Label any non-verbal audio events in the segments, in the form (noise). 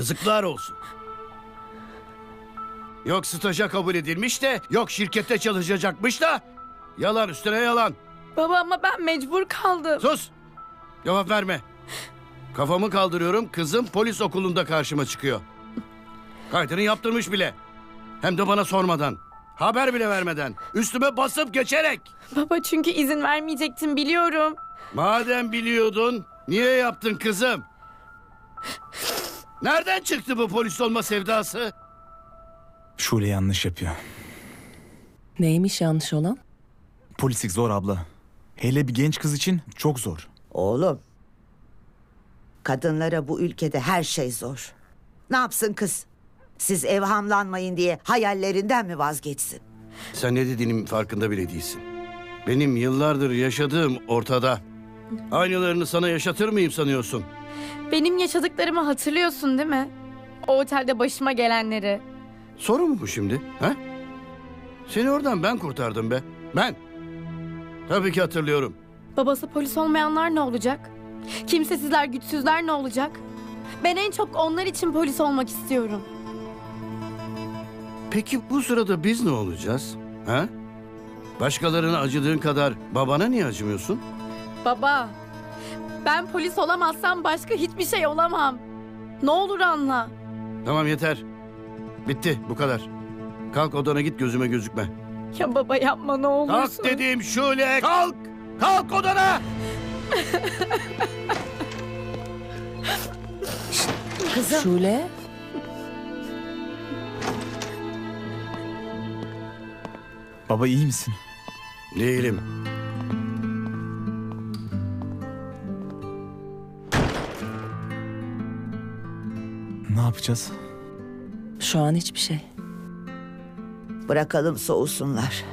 Yazıklar olsun. Yok staja kabul edilmiş de, yok şirkette çalışacakmış da. Yalan üstüne yalan. Baba ama ben mecbur kaldım. Sus! Cevap verme. Kafamı kaldırıyorum, kızım polis okulunda karşıma çıkıyor. Kaydını yaptırmış bile. Hem de bana sormadan. Haber bile vermeden. Üstüme basıp geçerek. Baba çünkü izin vermeyecektin biliyorum. Madem biliyordun, niye yaptın kızım? Nereden çıktı bu polis olma sevdası? Şule yanlış yapıyor. Neymiş yanlış olan? Polislik zor abla. Hele bir genç kız için çok zor. Oğlum. Kadınlara bu ülkede her şey zor. Ne yapsın kız? Siz evhamlanmayın diye hayallerinden mi vazgeçsin? Sen ne dediğinin farkında bile değilsin. Benim yıllardır yaşadığım ortada. Aynılarını sana yaşatır mıyım sanıyorsun? Benim yaşadıklarımı hatırlıyorsun değil mi? O otelde başıma gelenleri. Soru mu bu şimdi? Ha? Seni oradan ben kurtardım be. Ben. Tabii ki hatırlıyorum. Babası polis olmayanlar ne olacak? Kimsesizler, güçsüzler ne olacak? Ben en çok onlar için polis olmak istiyorum. Peki bu sırada biz ne olacağız? Ha? Başkalarına acıdığın kadar babana niye acımıyorsun? Baba, ben polis olamazsam başka hiçbir şey olamam. Ne olur anla. Tamam yeter. Bitti bu kadar. Kalk odana git gözüme gözükme. Ya baba yapma ne olursun. Kalk dedim Şule kalk. Kalk odana. Kızım Şule? Baba iyi misin? Değilim. Yapacağız? Şu an hiçbir şey. bırakalım soğusunlar.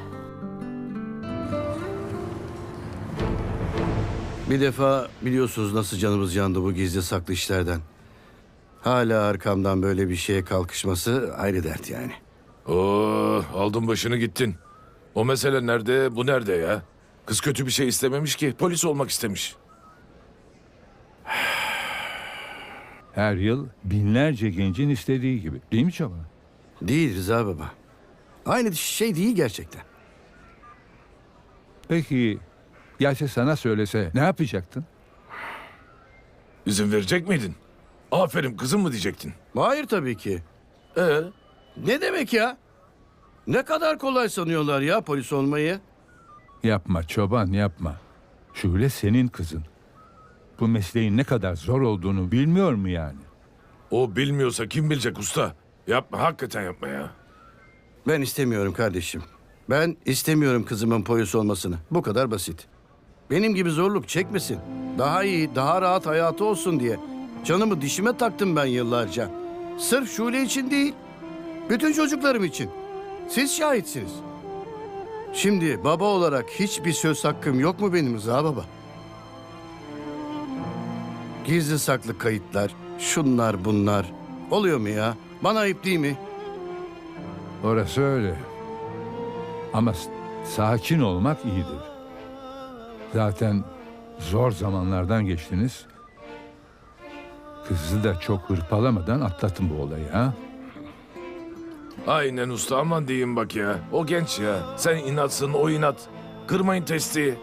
Bir defa biliyorsunuz nasıl canımız yandı bu gizli saklı işlerden. Hala arkamdan böyle bir şeye kalkışması ayrı dert yani. Oo, aldın başını gittin. O mesele nerede, bu nerede ya? Kız kötü bir şey istememiş ki, polis olmak istemiş. Her yıl binlerce gencin istediği gibi. Değil mi Çaba? Değil Rıza baba. Aynı şey değil gerçekten. Peki gelse sana söylese ne yapacaktın? İzin verecek miydin? Aferin kızım mı diyecektin? Hayır tabii ki. Ee, Ne demek ya? Ne kadar kolay sanıyorlar ya polis olmayı. Yapma çoban yapma. Şule senin kızın. Bu mesleğin ne kadar zor olduğunu bilmiyor mu yani? o bilmiyorsa kim bilecek usta? Yapma, hakikaten yapma ya. Ben istemiyorum kardeşim. Ben istemiyorum kızımın polis olmasını. Bu kadar basit. Benim gibi zorluk çekmesin. Daha iyi, daha rahat hayatı olsun diye. Canımı dişime taktım ben yıllarca. Sırf Şule için değil. Bütün çocuklarım için. Siz şahitsiniz. Şimdi baba olarak hiçbir söz hakkım yok mu benim Rıza baba? Gizli saklı kayıtlar, şunlar bunlar. Oluyor mu ya? Bana ayıp değil mi? Orası öyle. Ama sakin olmak iyidir. Zaten zor zamanlardan geçtiniz. Kızı da çok hırpalamadan atlatın bu olayı ha. Aynen usta, aman diyeyim bak ya. O genç ya. Sen inatsın, o inat. Kırmayın testi.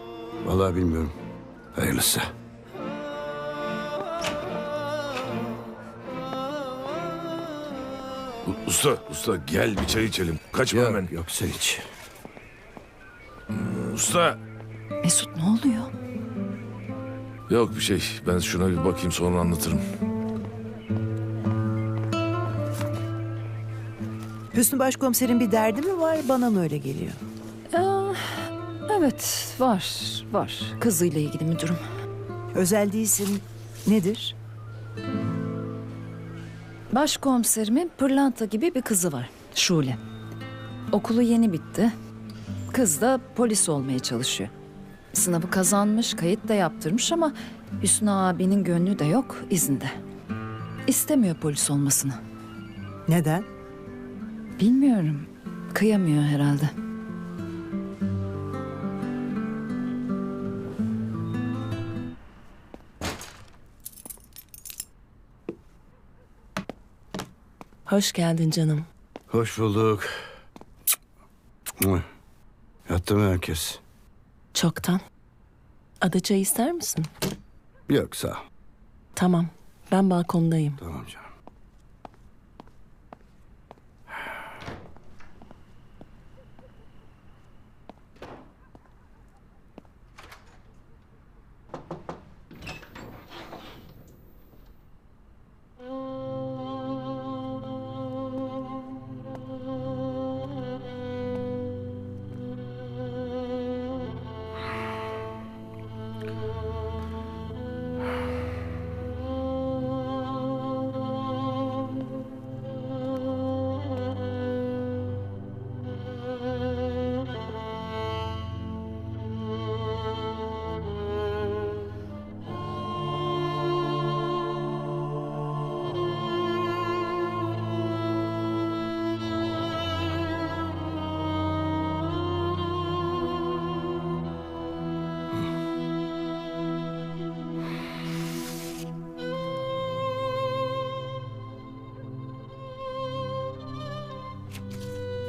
Vallahi bilmiyorum. Hayırlısı. Usta, usta gel bir çay içelim. Kaçma hemen. Yok yok sen hiç. Usta. Mesut ne oluyor? Yok bir şey. Ben şuna bir bakayım sonra anlatırım. Hüsnü Başkomiserin bir derdi mi var bana mı öyle geliyor? Evet, var, var. Kızıyla ilgili müdürüm. Özel değilsin. Nedir? Başkomiserimin pırlanta gibi bir kızı var, Şule. Okulu yeni bitti. Kız da polis olmaya çalışıyor. Sınavı kazanmış, kayıt da yaptırmış ama Hüsnü abinin gönlü de yok, izinde. İstemiyor polis olmasını. Neden? Bilmiyorum, kıyamıyor herhalde. Hoş geldin canım. Hoş bulduk. Yattı mı herkes? Çoktan. Ada çay ister misin? Yok sağ ol. Tamam. Ben balkondayım. Tamam canım.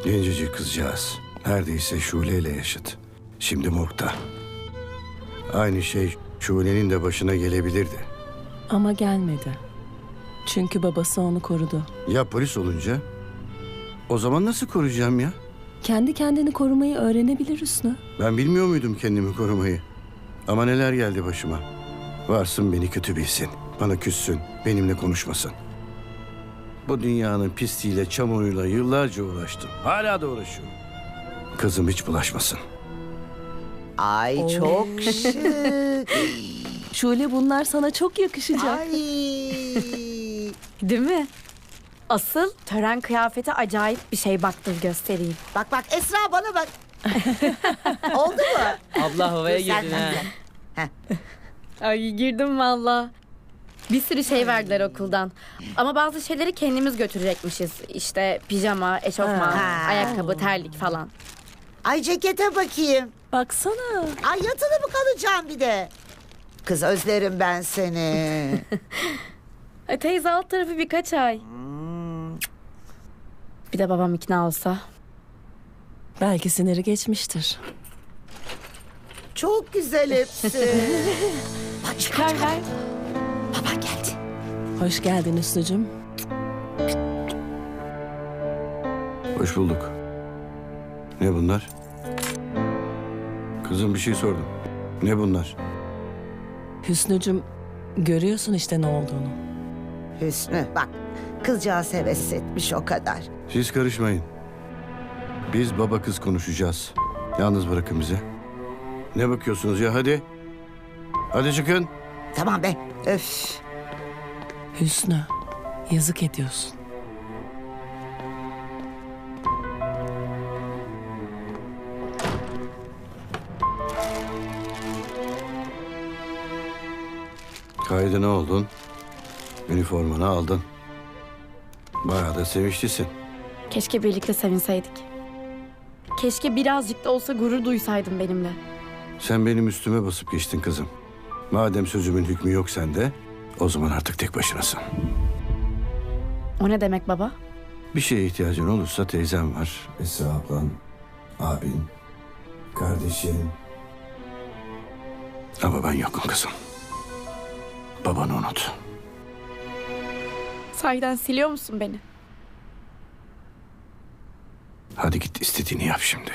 Gencecik kızcağız. Neredeyse Şule ile yaşıt. Şimdi morgda. Aynı şey Şule'nin de başına gelebilirdi. Ama gelmedi. Çünkü babası onu korudu. Ya polis olunca? O zaman nasıl koruyacağım ya? Kendi kendini korumayı öğrenebilir Hüsnü. Ben bilmiyor muydum kendimi korumayı? Ama neler geldi başıma. Varsın beni kötü bilsin. Bana küssün. Benimle konuşmasın. Bu dünyanın pisliğiyle, çamuruyla yıllarca uğraştım. Hala da uğraşıyorum. Kızım hiç bulaşmasın. Ay çok (laughs) şık. Şule bunlar sana çok yakışacak. Ay. Değil mi? Asıl tören kıyafeti acayip bir şey baktır göstereyim. Bak bak Esra bana bak. Oldu mu? Abla havaya girdin ha. Ay girdim valla. Bir sürü şey verdiler okuldan. Ama bazı şeyleri kendimiz götürecekmişiz. İşte pijama, eşofman, Ha. ayakkabı, terlik falan. Ay cekete bakayım. Baksana. Ay yatılı mı kalacağım bir de? Kız özlerim ben seni. (laughs) Ay, teyze alt tarafı birkaç ay. Bir de babam ikna olsa. Belki siniri geçmiştir. Çok güzel hepsi. Bak (laughs) çıkar çıkar. ver. Baba geldi. Hoş geldin Hüsnü'cüm. Hoş bulduk. Ne bunlar? Kızım bir şey sordum. Ne bunlar? Hüsnü'cüm görüyorsun işte ne olduğunu. Hüsnü bak kızcağız heves etmiş o kadar. Siz karışmayın. Biz baba kız konuşacağız. Yalnız bırakın bizi. Ne bakıyorsunuz ya hadi. Hadi çıkın. Tamam be öf. Hüsnü yazık ediyorsun. Kaydını oldun. Üniformanı aldın. Bayağı da sevinçlisin. Keşke birlikte sevinseydik. Keşke birazcık da olsa gurur duysaydın benimle. Sen benim üstüme basıp geçtin kızım. Madem sözümün hükmü yok sende, o zaman artık tek başınasın. O ne demek baba? Bir şeye ihtiyacın olursa teyzem var. Esra ablan, abin, kardeşin. Ama ben yokum kızım. Babanı unut. Sahiden siliyor musun beni? Hadi git istediğini yap şimdi.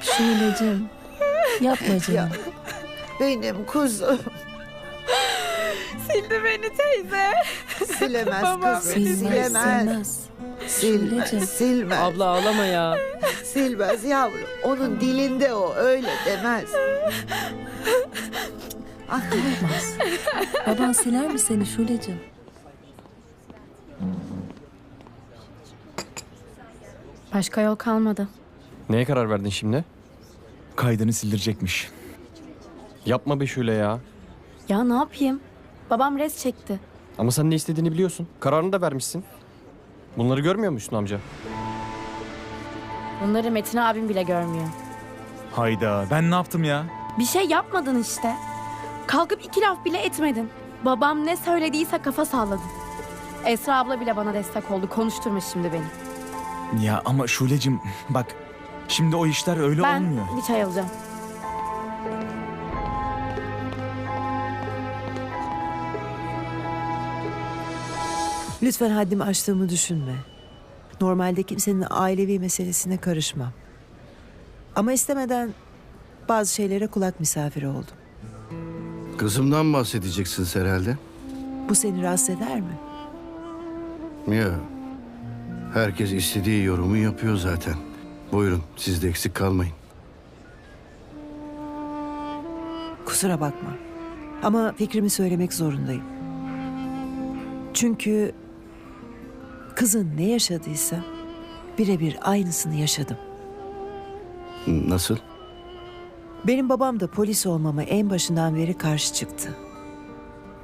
Şule'cim yapma canım. Benim kuzum. Sildi beni teyze. Silemez Baba, kızım. Silmez, Silemez. silmez. Silmez. Silmez. Abla ağlama ya. Silmez yavrum. Onun dilinde o öyle demez. Yapmaz. Baban siler mi seni Şule'cim? Başka yol kalmadı. Neye karar verdin şimdi? Kaydını sildirecekmiş. Yapma be şöyle ya. Ya ne yapayım? Babam res çekti. Ama sen ne istediğini biliyorsun. Kararını da vermişsin. Bunları görmüyor musun amca? Bunları Metin abim bile görmüyor. Hayda ben ne yaptım ya? Bir şey yapmadın işte. Kalkıp iki laf bile etmedin. Babam ne söylediyse kafa salladın. Esra abla bile bana destek oldu. Konuşturma şimdi beni. Ya ama Şule'cim bak şimdi o işler öyle ben olmuyor. bir çay alacağım. Lütfen haddimi aştığımı düşünme. Normalde kimsenin ailevi meselesine karışmam. Ama istemeden bazı şeylere kulak misafiri oldum. Kızımdan bahsedeceksin herhalde. Bu seni rahatsız eder mi? Ya. Herkes istediği yorumu yapıyor zaten. Buyurun siz de eksik kalmayın. Kusura bakma. Ama fikrimi söylemek zorundayım. Çünkü kızın ne yaşadıysa birebir aynısını yaşadım. Nasıl? Benim babam da polis olmama en başından beri karşı çıktı.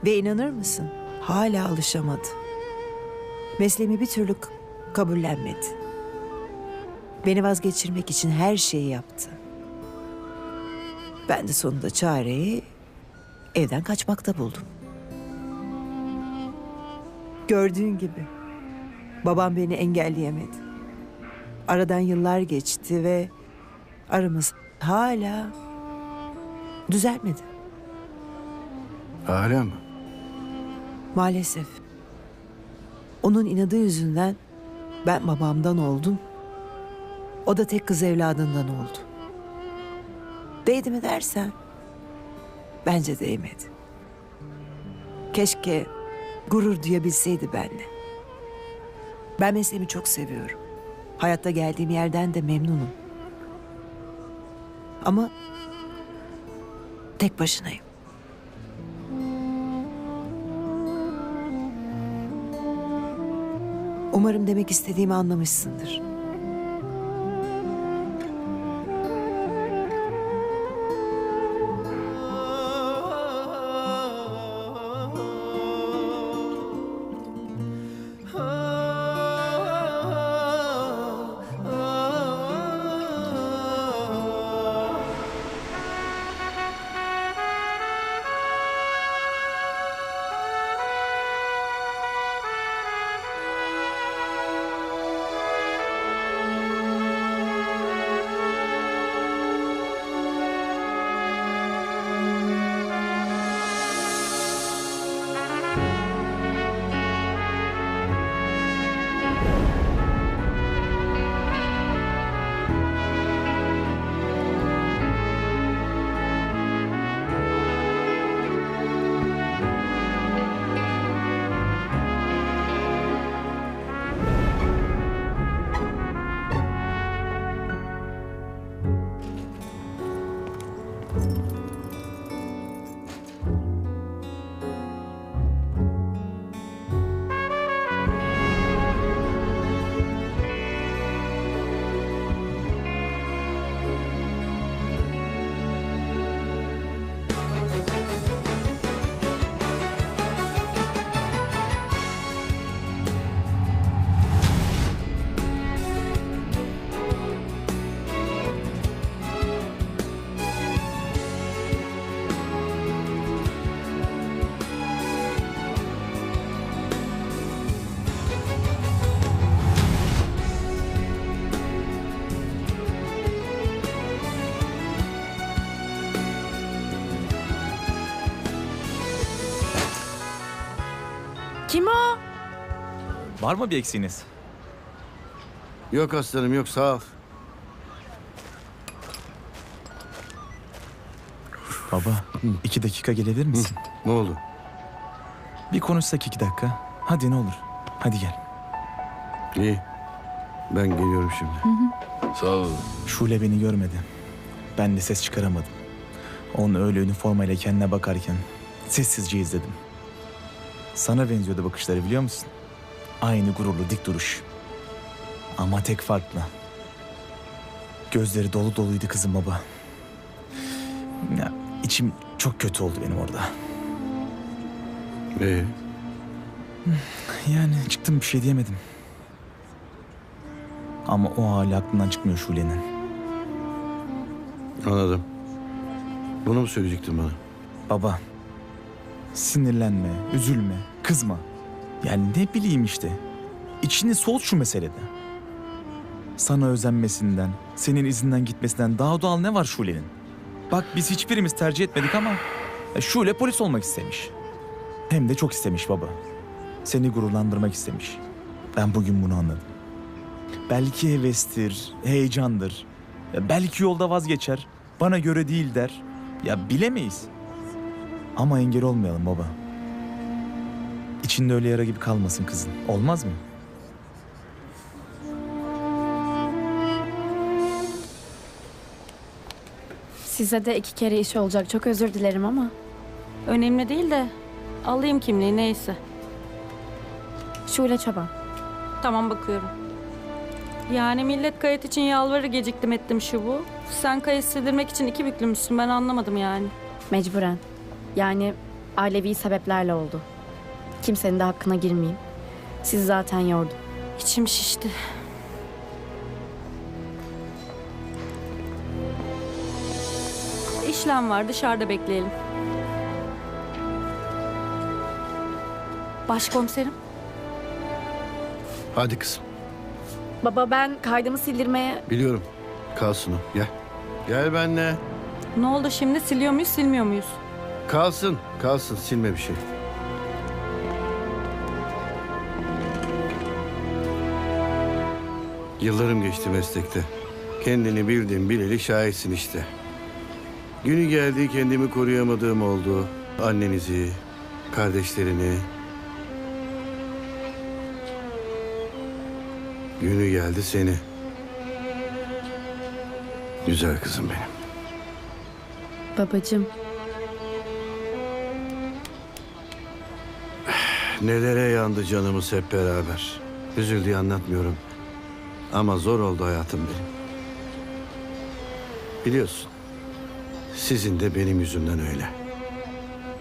Ve inanır mısın? Hala alışamadı. Mesleğimi bir türlü kabullenmedi. Beni vazgeçirmek için her şeyi yaptı. Ben de sonunda çareyi evden kaçmakta buldum. Gördüğün gibi babam beni engelleyemedi. Aradan yıllar geçti ve aramız hala düzelmedi. Hala mı? Maalesef. Onun inadı yüzünden ben babamdan oldum. O da tek kız evladından oldu. Değdi mi dersen? Bence değmedi. Keşke gurur duyabilseydi benimle. Ben mesleğimi çok seviyorum. Hayatta geldiğim yerden de memnunum. Ama tek başınayım. Umarım demek istediğimi anlamışsındır. Kim o? Var mı bir eksiğiniz? Yok aslanım yok sağ ol. Baba iki dakika gelebilir misin? Ne oldu? Bir konuşsak iki dakika. Hadi ne olur. Hadi gel. İyi. Ben geliyorum şimdi. Sağ ol. Şule beni görmedi. Ben de ses çıkaramadım. Onun öyle üniformayla kendine bakarken sessizce izledim. Sana benziyordu bakışları biliyor musun? Aynı gururlu dik duruş. Ama tek farklı. Gözleri dolu doluydu kızım baba. Ya, içim çok kötü oldu benim orada. Ee, Yani çıktım bir şey diyemedim. Ama o hali aklından çıkmıyor Şule'nin. anladım. Bunu mu söyleyecektin bana? Baba, sinirlenme, üzülme, kızma. Yani ne bileyim işte. İçini soğut şu meselede. Sana özenmesinden, senin izinden gitmesinden daha doğal ne var Şule'nin? Bak biz hiçbirimiz tercih etmedik ama e, Şule polis olmak istemiş. Hem de çok istemiş baba. Seni gururlandırmak istemiş. Ben bugün bunu anladım. Belki hevestir, heyecandır. Belki yolda vazgeçer. Bana göre değil der. Ya bilemeyiz. Ama engel olmayalım baba. İçinde öyle yara gibi kalmasın kızın. Olmaz mı? Size de iki kere iş olacak. Çok özür dilerim ama. Önemli değil de alayım kimliği neyse. Şule Çoban. Tamam bakıyorum. Yani millet kayıt için yalvarır geciktim ettim şu bu. Sen kayıt sildirmek için iki büklümüşsün ben anlamadım yani. Mecburen. Yani ailevi sebeplerle oldu. Kimsenin de hakkına girmeyeyim. Sizi zaten yordum. İçim şişti. İşlem var dışarıda bekleyelim. Başkomiserim. Hadi kızım. Baba ben kaydımı sildirmeye... Biliyorum. Kalsın o. Gel. Gel benimle. Ne oldu şimdi siliyor muyuz silmiyor muyuz? Kalsın. Kalsın. Silme bir şey. Yıllarım geçti meslekte. Kendini bildim bileli şahitsin işte. Günü geldi kendimi koruyamadığım oldu. Annenizi, kardeşlerini. Günü geldi seni. Güzel kızım benim. Babacığım Nelere yandı canımız hep beraber. Üzüldüğü anlatmıyorum. Ama zor oldu hayatım benim. Biliyorsun. Sizin de benim yüzümden öyle.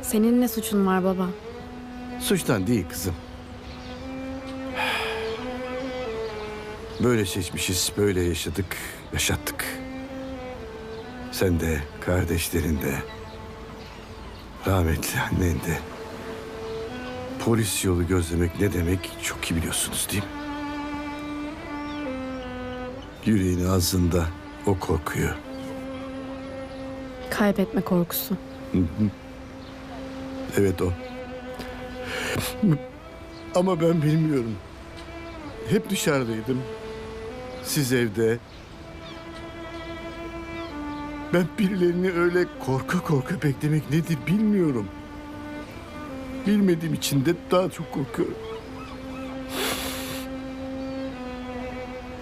senin ne suçun var baba? Suçtan değil kızım. Böyle seçmişiz, böyle yaşadık, yaşattık. Sen de, kardeşlerin de, rahmetli annen de. Polis yolu gözlemek ne demek çok iyi biliyorsunuz değil mi? Yüreğin ağzında o korkuyu. Kaybetme korkusu. Evet o. Ama ben bilmiyorum. Hep dışarıdaydım. Siz evde. Ben birilerini öyle korka korka beklemek nedir bilmiyorum. Bilmediğim için de daha çok korkuyorum.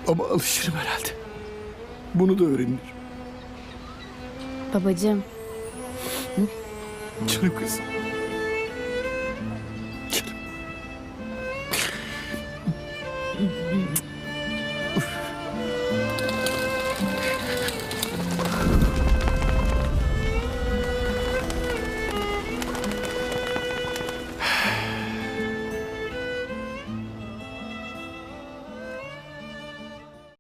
Ama alışırım herhalde. Bunu da öğrenirim. Babacığım Canım kızım.